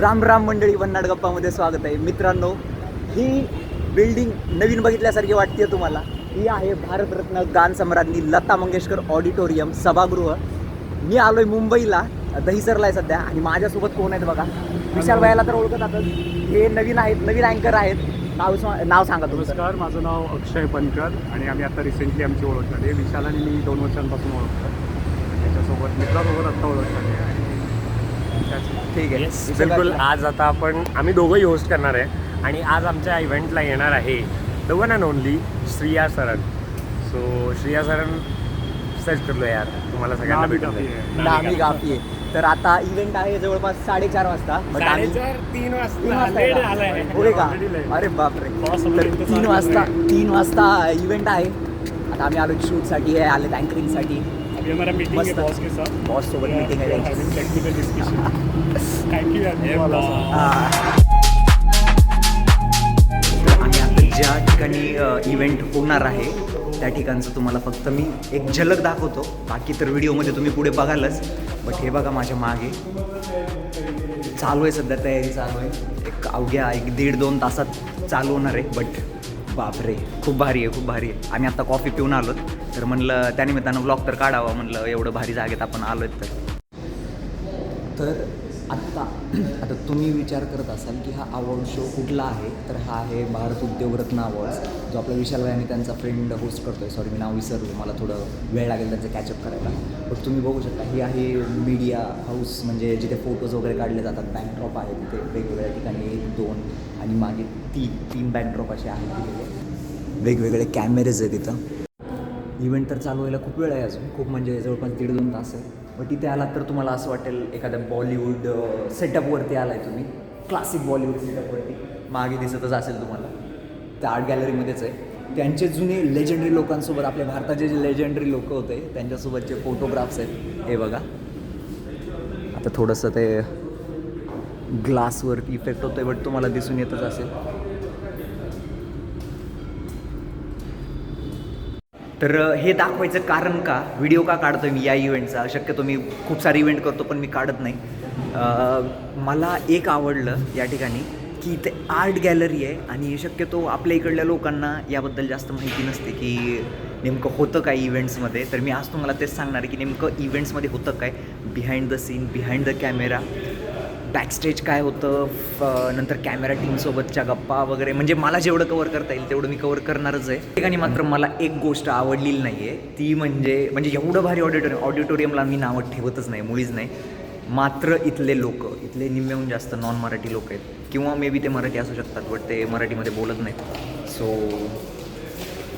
राम राम मंडळी वन्नाड गप्पामध्ये स्वागत आहे. मित्रांनो ही बिल्डिंग नवीन बघितल्यासारखी वाटते तुम्हाला. ही आहे भारतरत्न गान सम्राज्ञी लता मंगेशकर ऑडिटोरियम सभागृह. मी आलो आहे मुंबईला दहिसरला आहे सध्या आणि माझ्यासोबत कोण आहेत बघा? विशाल भाईला तर ओळखत आता हे नवीन आहेत नवीन अँकर आहेत. नाव सा- नाव सांगा नमस्कार माझं नाव अक्षय पनकर आणि आम्ही आता रिसेंटली आमची ओळख झाली विशाल आणि मी दोन वर्षांपासून ओळखतो. त्याच्यासोबत मित्रासोबत आत्ता ओळख झाली आणि ठीक आहे. बिलकुल. आज आता आपण आम्ही दोघंही होस्ट करणार आहे आणि आज आमच्या इव्हेंटला येणार आहे the one and only Shriya Saran. So Shriya Saran search करलो यार. तुम्हाला सगळ्यांना भेटून नामी गाफी. आहे. तर आता इव्हेंट आहे जवळपास साडेचार वाजता आम्ही- तीन वाजता. अरे बापरे. तीन वाजता. तीन वाजता इव्हेंट आहे. आता आम्ही आलो शूटसाठी आहे आले अँकरिंगसाठी अभी हमारा मीटिंग है मस्त. बॉस के साथ. बॉस सोबत मीटिंग आहे त्यांची. टेक्निकल डिस्कशन थँक यू यार. तर आम्ही आता ज्या ठिकाणी इव्हेंट होणार आहे त्या ठिकाणचं तुम्हाला फक्त मी एक झलक दाखवतो. बाकी तर व्हिडिओमध्ये तुम्ही पुढे बघालच. बट हे बघा माझ्या मागे. चालू आहे सध्या तयारी चालू आहे. एक अवघ्या एक दीड दोन तासात चालू होणार आहे बट बापरे खूप भारी आहे खूप भारी आहे. आम्ही आता कॉफी पिऊन आलो तर म्हणलं त्यानिमित्तानं ब्लॉग तर काढावा म्हणलं एवढं भारी जागेत आपण आलो आहेत तर. तर आत्ता आता तुम्ही विचार करत असाल की हा अवॉर्ड शो कुठला आहे? तर हा आहे भारत उद्योगरत्न अवॉर्ड्स जो आपला विशाल आणि त्यांचा फ्रेंड होस्ट करतो आहे सॉरी मी नाव विसरलो. मला थोडं वेळ लागेल त्यांचं कॅचअप करायला. बट तुम्ही बघू शकता ही आहे मीडिया हाऊस म्हणजे जिथे फोटोज वगैरे काढले जातात. बॅकड्रॉप आहे तिथे वेगवेगळ्या ठिकाणी एक दोन आणि मागे तीन तीन बॅकड्रॉप असे आहेत तिथे वेगवेगळे कॅमेरेज आहेत तिथं इव्हेंट तर चालू व्हायला खूप वेळ आहे अजून. खूप म्हणजे जवळपास दीड दोन तास आहे. मग तिथे आलात तर तुम्हाला असं वाटेल एखाद्या बॉलिवूड सेटअपवरती आलाय तुम्ही. क्लासिक बॉलिवूड सेटअपवरती मागे दिसतच असेल तुम्हाला. त्या आर्ट गॅलरीमध्येच आहे. त्यांचे जुने लेजेंडरी लोकांसोबत आपल्या भारताचे जे लेजेंडरी लोक होते त्यांच्यासोबतचे फोटोग्राफ्स आहेत. हे बघा. आता थोडंसं ते ग्लासवरती इफेक्ट होतोय बट तुम्हाला दिसून येतच असेल. तर हे दाखवायचं कारण का? व्हिडिओ का काढतो मी या इव्हेंटचा शक्यतो मी खूप सारे इव्हेंट करतो पण मी काढत नाही. मला एक आवडलं या ठिकाणी की इथे आर्ट गॅलरी आहे आणि शक्यतो आपल्या इकडल्या लोकांना याबद्दल जास्त माहिती नसते की नेमकं होतं काय इव्हेंट्समध्ये तर मी आज तुम्हाला तेच सांगणार आहे की नेमकं इव्हेंट्समध्ये होतं काय? Behind the scene behind the camera backstage काय होतं नंतर कॅमेरा टीमसोबतच्या गप्पा वगैरे म्हणजे मला जेवढं कवर करता येईल तेवढं मी कवर करणारच आहे. ठिकाणी मात्र मला एक गोष्ट आवडलेली नाही आहे ती म्हणजे म्हणजे एवढं भारी ऑडिटोरियम ऑडिटोरियमला मी नावं ठेवतच नाही मुळीच नाही. मात्र इथले लोक इथले निम्म्याहून जास्त नॉन मराठी लोक आहेत. किंवा मे बी ते मराठी असू शकतात बट ते मराठीमध्ये बोलत नाहीत. सो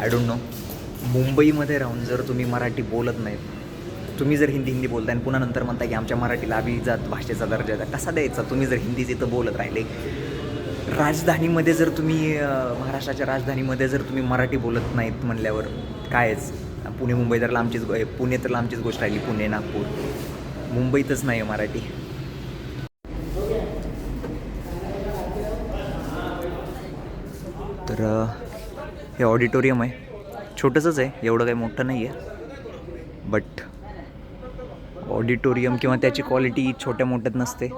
आय डोंट नो मुंबईमध्ये राहून जर तुम्ही मराठी बोलत नाहीत तुम्ही जर हिंदी हिंदी बोलताय आणि पुन्हा नंतर म्हणताय की आमच्या मराठीला अभिजात भाषेचा दर्जा कसा द्यायचा? तुम्ही जर हिंदी इथं बोलत राहिले राजधानीमध्ये जर तुम्ही महाराष्ट्राच्या राजधानीमध्ये जर तुम्ही मराठी बोलत नाहीत म्हणल्यावर कायच? पुणे मुंबई तर लांबचीच गो- पुणे तर लांबचीच गोष्ट राहिली पुणे नागपूर. मुंबईतच नाही आहे मराठी. तर हे ऑडिटोरियम आहे. छोटंसंच आहे एवढं काही मोठं नाही आहे ऑडिटोरियम किंवा त्याची क्वालिटी छोट्या मोठ्यात नसते.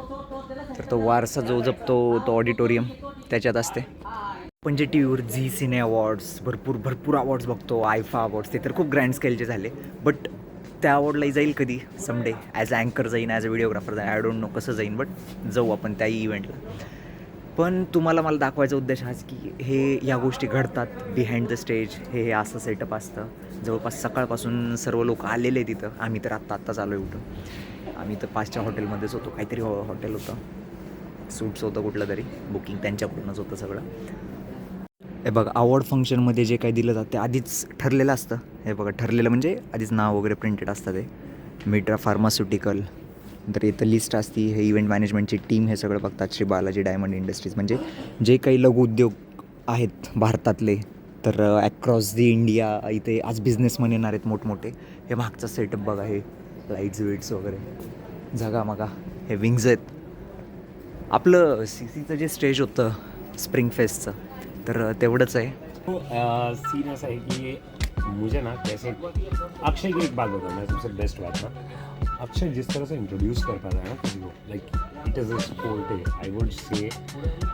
तर तो वारसा जो जपतो तो ऑडिटोरियम त्याच्यात असते. पण जे टी व्हीवर झी सिने अवॉर्ड्स भरपूर भरपूर अवॉर्ड्स बघतो आयफा अवॉर्ड्स ते तर खूप ग्रँड स्केलचे झाले. बट त्या अवॉर्डलाही जाईल कधी? समडे ॲज अँकर join as a videographer join. I don't know कसं जाईन बट जाऊ आपण त्याही इव्हेंटला पण तुम्हाला मला दाखवायचा उद्देश हाच की हे या गोष्टी घडतात बिहाइंड द स्टेज हे हे असं सेटअप असतं. जवळपास सकाळपासून सर्व लोक आलेले तिथं आम्ही तर आत्ता आत्ताच आलो उठून. आम्ही तर पाचच्या हॉटेलमध्येच होतो. काहीतरी हॉ हॉटेल होतं. सूट्स होतं कुठलं तरी. बुकिंग त्यांच्याकडूनच होतं सगळं. हे बघा अवॉर्ड फंक्शनमध्ये जे काही दिलं जातं ते आधीच ठरलेलं असतं. हे बघा ठरलेलं म्हणजे आधीच नाव वगैरे प्रिंटेड असतं ते. मिट्रा फार्मास्युटिकल तर इथं लिस्ट असती. हे इव्हेंट मॅनेजमेंटची टीम हे सगळं बघतात. श्री बालाजी डायमंड इंडस्ट्रीज म्हणजे जे काही लघु उद्योग आहेत भारतातले तर ॲक्रॉस दी इंडिया इथे आज बिझनेसमन येणार आहेत मोठमोठे. हे मागचा सेटअप बघा हे लाईट्स विट्स वगैरे. जगा मगा हे विंग्ज आहेत. आपलं सी सीचं जे स्टेज होतं स्प्रिंग फेस्टचं तर तेवढंच आहे. हो, सीन असं आहे की मुझे ना कैसे अक्षय की एक बात बताऊँ मैं सबसे बेस्ट बात ना अक्षय जिस तरह से इंट्रोड्यूस कर पा रहा है ना किसी को like it is a sport I would say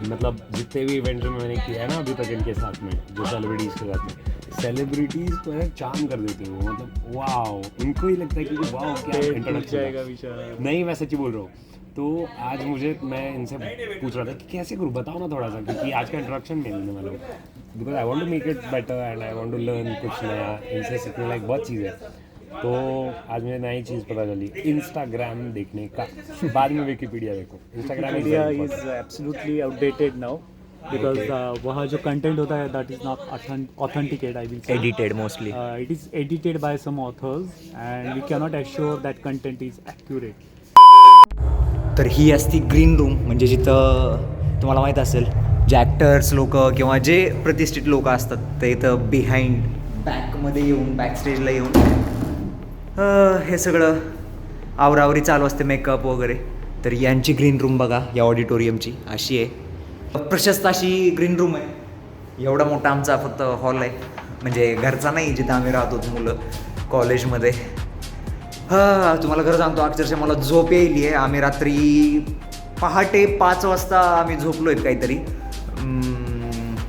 मतलब जितने भी इवेंट्स में मैंने किया है ना अभी तक इनके साथ में जो सेलिब्रिटीज़ के साथ में सेलिब्रिटीज़ को है चार्म कर देते हो मतलब वाओ उनको ही लगता है कि वाओ क्या इंट्रोडक्शन नहीं मैं सच्ची बोल रहा हूँ। तो आज मुझे मैं इनसे पूछ रहा था कि कैसे करूँ बताओ ना थोड़ा सा क्योंकि आज का इंट्रोडक्शन मिलने वाला है। Because I want to make it better and I want to learn कुछ नया इनसे सीखने लायक बहुत चीज़ है। तो आज मुझे नई चीज पता चली इंस्टाग्राम देखने का। बाद में विकीपीडिया देखो। Instagram is absolutely outdated now because वहाँ जो कंटेंट होता है that is not authenticate I edited mostly it is edited by some authors and we can not assure that content is accurate तर ही असती ग्रीन रूम म्हणजे जिथं तुम्हाला माहीत असेल जे ॲक्टर्स लोक किंवा जे प्रतिष्ठित लोक असतात ते इथं बिहाइंड बॅकमध्ये येऊन बॅक स्टेजला येऊन हे सगळं आवरावरी चालू असते मेकअप वगैरे. तर यांची ग्रीन रूम बघा या ऑडिटोरियमची अशी आहे. प्रशस्त अशी ग्रीन रूम आहे. एवढा मोठा आमचा फक्त हॉल आहे. म्हणजे घरचा नाही जिथं आम्ही राहतो मुलं कॉलेजमध्ये हां तुम्हाला खरं सांगतो अक्षरशः मला झोप येईल आहे. आम्ही रात्री पहाटे पाच वाजता आम्ही झोपलो आहेत काहीतरी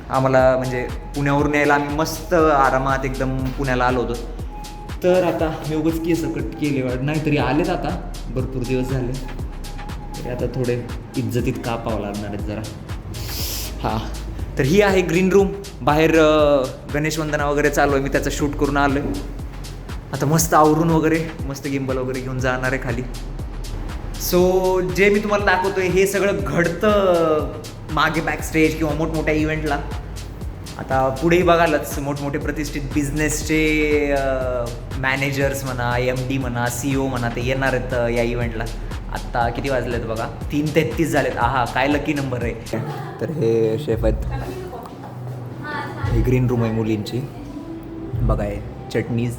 आम्हाला म्हणजे पुण्यावरून यायला आम्ही मस्त आरामात एकदम पुण्याला आलो होतो. तर आता मी उगाच केस कट केले वाट नाहीतरी आलेत आता. भरपूर दिवस झाले. तरी आता थोडे इज्जतीत कापावं लागणार आहेत जरा. हां. तर ही आहे ग्रीन रूम बाहेर गणेश वंदना वगैरे चालू आहे. मी त्याचं शूट करून आलो आहे आता मस्त आवरून वगैरे मस्त गिंबल वगैरे घेऊन जाणार आहे खाली. सो जे मी तुम्हाला दाखवतोय हे सगळं घडतं मागे बॅक स्टेज किंवा मोठमोठ्या इव्हेंटला आता पुढेही बघालच मोठमोठे प्रतिष्ठित बिझनेसचे मॅनेजर्स म्हणा एम डी म्हणा सी ओ म्हणा ते येणार आहेत या इव्हेंटला आत्ता किती वाजलेत बघा? तीन तेहतीस झालेत. आहा काय लकी नंबर आहे. तर हे शेफ आहेत. ही ग्रीन रूम आहे मुलींची. बघा हे चटणीज.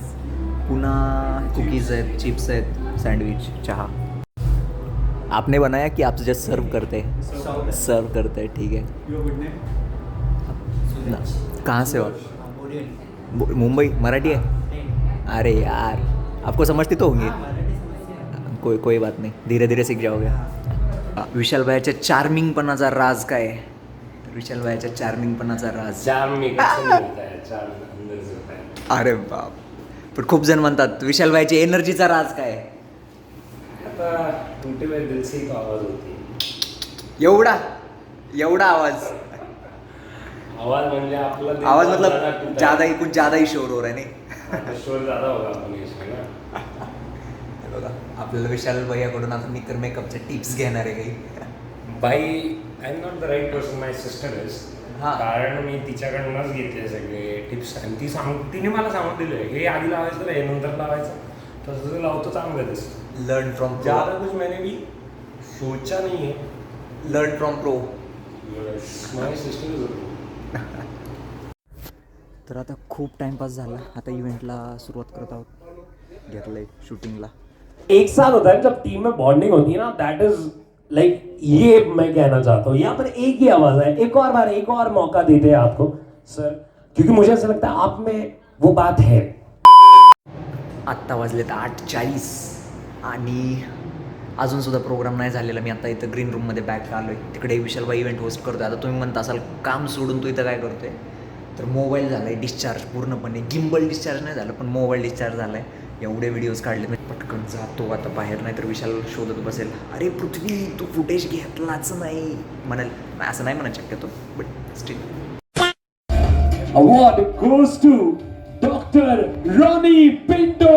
पुन्हा कुकीज आहेत चिप्स आहेत सँडविच चहा. आपने बनाया कि आप जस्ट सर्व करते? सर्व करते ठीक है कहाँ से हो मुंबई मराठी है? अरे यार आपको समझती तो होंगी। कोई कोई बात नहीं धीरे धीरे सीख जाओगे। विशाल भाईच्या चार्मिंगपणाचा राज काय आहे? विशाल भाईच्या चार्मिंगपणाचा राज. चार मेकअप से मिलता चार अंदर से होता है अरे बाप. पण खूप जण म्हणतात विशाल भाईची एनर्जीचा राज काय आहे? आता टूटे हुए दिल से ही तो आवाज़ होती? है एवढा एवढा आवाज. आवाज म्हणजे आपला दिल आवाज ज्यादा मतलब टूटा ज्यादा है. कुछ ज्यादा ही शोर हो रहा है नहीं? शोर ज्यादा होगा अपने इसमें ना? हे बघा आपल्याला विशाल भैयाकडून आता मी तर मेकअपच्या टिप्स घेणार आहे काही. बाई I am not the right person my sister is हा. कारण मी तिच्याकडूनच घेतले सगळे टिप्स. आणि ती सांग तिने मला सांगून दिले हे आधी लावायचं हे नंतर लावायचं. तसं ते लावतो चांगलं दिसतं लर्न फ्रॉम ज्यादा कुछ मैंने भी सोचा नहीं है learn from pro my sister is तर आता खूप टाइमपास झाला. आता इव्हेंटला सुरुवात करत आहोत. घेतलंय शूटिंगला एक साथ होता है जब टीम में बॉन्डिंग होती है ना दैट इज लाइक ये मैं कहना चाहता हूँ यहाँ पर एक ही आवाज है। एक और बार एक और मौका देते हैं आपको। सर क्योंकि मुझे ऐसा लगता है आप में वो बात है। आत्ता वाजलेत आठ चाळीस आणि अजूनसुद्धा प्रोग्राम नाही झालेला. मी आता इथं ग्रीन रूममध्ये बॅक आलो आहे तिकडे विशालबाई इव्हेंट होस्ट करतोय. आता तुम्ही म्हणता असाल काम सोडून तू इथं काय करतोय? तर मोबाईल झाला आहे डिस्चार्ज पूर्णपणे. गिम्बल डिस्चार्ज नाही झालं पण मोबाईल डिस्चार्ज झाला आहे एवढे व्हिडिओज काढले. मी पटकन जातो आता बाहेर नाही तर विशाल शोधत बसेल. अरे पृथ्वी तू फुटेज घेतलाच नाही. म्हणाल. असं नाही म्हणत शक्यतो but still award goes to doctor Ronnie Pinto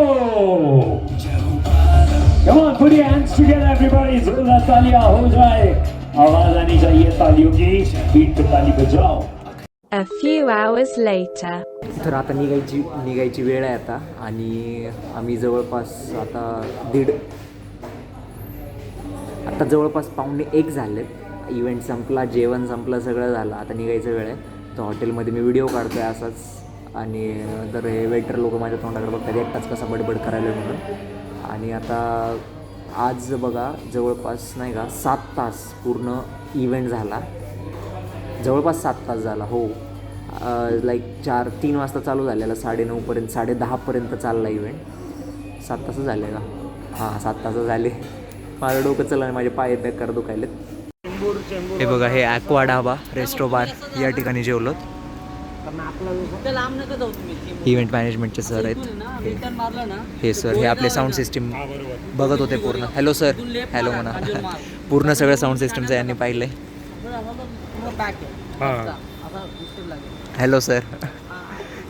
Come on, put your hands together, everybody. जोरदार तालियां हो जाए आवाज आनी चाहिए तालियों की बीट पे ताली बजाओ. A few hours later. तर आता निघायची निघायची वेळ आहे आता. आणि आम्ही जवळपास आता दीड आता जवळपास पावणे एक झालेत. इव्हेंट संपला जेवण संपलं सगळं झालं. आता निघायचं वेळ आहे. तर हॉटेलमध्ये मी व्हिडिओ काढतो आहे असाच. आणि तर हे वेटर लोक माझ्या तोंडाकडे बघतात. एकटाच कसा बडबड करायला म्हणून. आणि आता आज बघा जवळपास नाही का सात तास पूर्ण इव्हेंट झाला. जवळपास सात तास झाला हो. लाईक चार तीन वाजता चालू झालेला साडेनऊपर्यंत साडे दहापर्यंत चालला इव्हेंट सात तास झाले का हां सात तास झाले. माझं डोकं चला माझे पाय बेकार दुखायलेत. हे बघा हे ॲक्वा ढाबा रेस्टो बार या ठिकाणी जेवलोत. इव्हेंट मॅनेजमेंटचे सर आहेत. हे हे सर हे आपले साऊंड सिस्टीम बघत होते पूर्ण. हॅलो सर हॅलो म्हणा. पूर्ण सगळं साऊंड सिस्टमचं यांनी पाहिलं हॅलो सर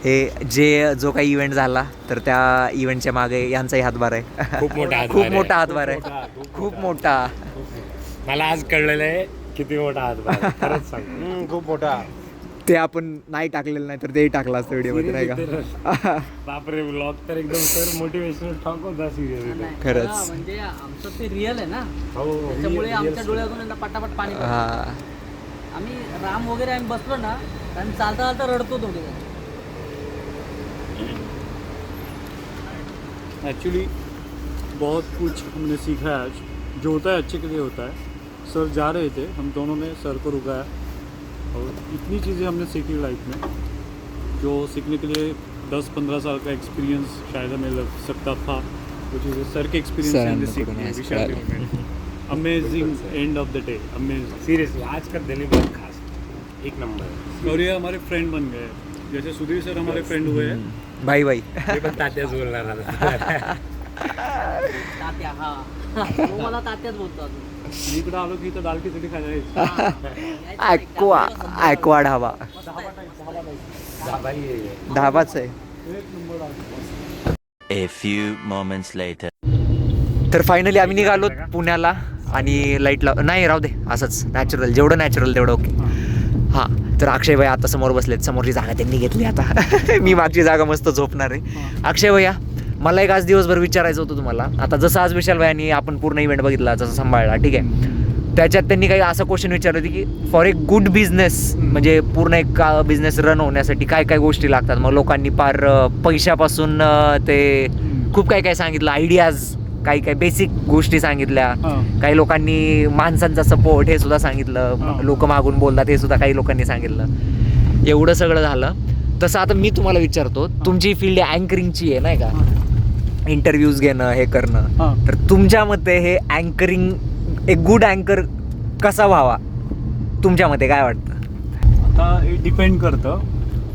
हे. जे जो काही इव्हेंट झाला तर त्या इव्हेंटच्या मागे यांचाही हातभार आहे. खूप मोठा हातभार खूप आहे. मोठा हातभार आहे. खूप मोठा, मला आज कळलेलं आहे किती मोठा हात खरंच सांग खूप मोठा. ते आपण नाही टाकलेलं नाही तर तेही टाकलं असतं व्हिडिओमध्ये नाही का? बापरे ब्लॉग तर एकदम सर मोटिवेशनल टॉक होता सिरियस खरंच. म्हणजे आमचं ते रिअल आहे ना. हो त्याच्यामुळे आमच्या डोळ्यातून पटापट पाणी. हा. आम्ही राम वगैरे आम्ही बसलो ना आणि चालता चालता रडतो थोडी. एक्चुअली बहुत कुछ हमने सीखा है आज. जो होता है अच्छे के लिए होता है. सर जा रहे थे. हम दोनों ने सर को रुकाया. और इतनी चीज़ें हमने सीखी लाइफ में जो सीखने के लिए 10-15 साल का एक्सपीरियंस शायद हमें लग सकता था वो चीज़ें सर के एक्सपीरियंस से सीखी. Amazing end of the day amazing seriously आज का दिन ही बहुत खास एक नंबर और ये हमारे फ्रेंड बन गए। जैसे सुधीर सर हमारे फ्रेंड हुए हैं। मी पण तात्याच बोलणार तात्या हा। मला तात्याच बोलतो इकडं आलो की इथं दाल खिचडी खायला यायचं. ॲक्वा ॲक्वा ढाबा ढाबाच आहे. A few moments later. तर फायनली आम्ही निघालो पुण्याला आणि लाइट लाव नाही राहू दे असंच. नॅचरल जेवढं नॅचरल तेवढं ओके हां तर अक्षय भाई आता समोर बसलेत. समोरची जागा त्यांनी घेतली आता. मी मागची जागा मस्त झोपणार आहे. अक्षय भैया मला एक आज दिवसभर विचारायचं होतं तुम्हाला. आता जसं आज विशाल भाईनी आपण पूर्ण इव्हेंट बघितला जसं सांभाळला ठीक आहे. त्याच्यात त्यांनी काही असं क्वेश्चन विचारलं होती की फॉर ए गुड बिझनेस म्हणजे पूर्ण एक बिझनेस रन होण्यासाठी काय काय गोष्टी लागतात? मग लोकांनी फार अं, पैशापासून ते खूप काय काय सांगितलं आयडियाज काही काही बेसिक गोष्टी सांगितल्या. काही लोकांनी माणसांचा सपोर्ट हे सुद्धा सांगितलं. लोक मागून बोलतात हे सुद्धा काही लोकांनी सांगितलं. एवढं सगळं झालं. तसं आता मी तुम्हाला विचारतो तुमची फील्ड अँकरिंगची आहे नाही का? इंटरव्ह्यूज घेणं हे करणं. तर तुमच्या मते हे अँकरिंग एक गुड अँकर कसा व्हावा? तुमच्या मते काय वाटतं? आता हे डिपेंड करतं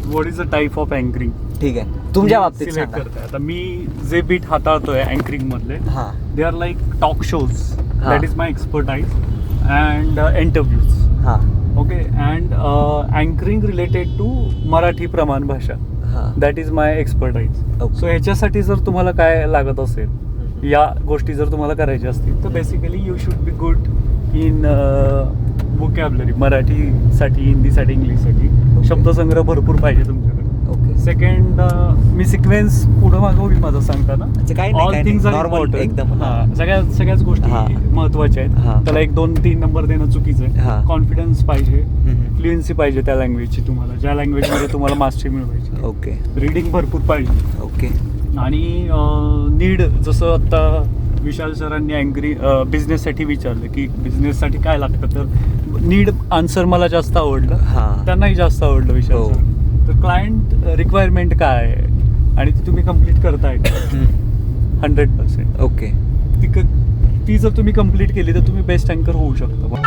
what is the type of anchoring ठीक आहे. तुमच्या बाबतीत सिलेक्ट सांगा. करताय. आता मी जे बीट हाताळतोय अँकरिंग मधले हां. They are like talk shows हा. That is my expertise and interviews हां. Okay and anchoring related to Marathi प्रमाण भाषा that is my expertise Okay. So ह्याच्यासाठी जर तुम्हाला काय लागत असेल या गोष्टी जर तुम्हाला करायच्या असतील तर basically you should be good in vocabulary मराठीसाठी हिंदीसाठी इंग्लिशसाठी शब्दसंग्रह भरपूर पाहिजे तुमच्याकडे ओके सेकंड मी सिक्वेन्स पुढं मागं होईल माझं सांगताना ऑल थिंग्स. आर इम्पॉर्टंट एकदम. सगळ्या सगळ्याच गोष्टी. महत्त्वाच्या. आहेत त्याला एक दोन तीन नंबर देणं चुकीचं. आहे कॉन्फिडन्स पाहिजे. फ्लुएन्सी पाहिजे त्या लँग्वेजची तुम्हाला ज्या लँग्वेजमध्ये तुम्हाला मास्टरी मिळवायची. ओके रीडिंग भरपूर पाहिजे. ओके आणि नीड जसं आता विशाल सरांनी अँग्री बिझनेससाठी विचारलं की बिझनेससाठी काय लागतं तर नीड आन्सर मला जास्त आवडलं. हां. त्यांनाही जास्त आवडलं विशाल हो. सर. तर क्लायंट रिक्वायरमेंट काय आहे? आणि ती तुम्ही कंप्लीट करताय हंड्रेड पर्सेंट ओके ती क- ती जर तुम्ही कंप्लीट केली तर तुम्ही बेस्ट अँकर होऊ शकता.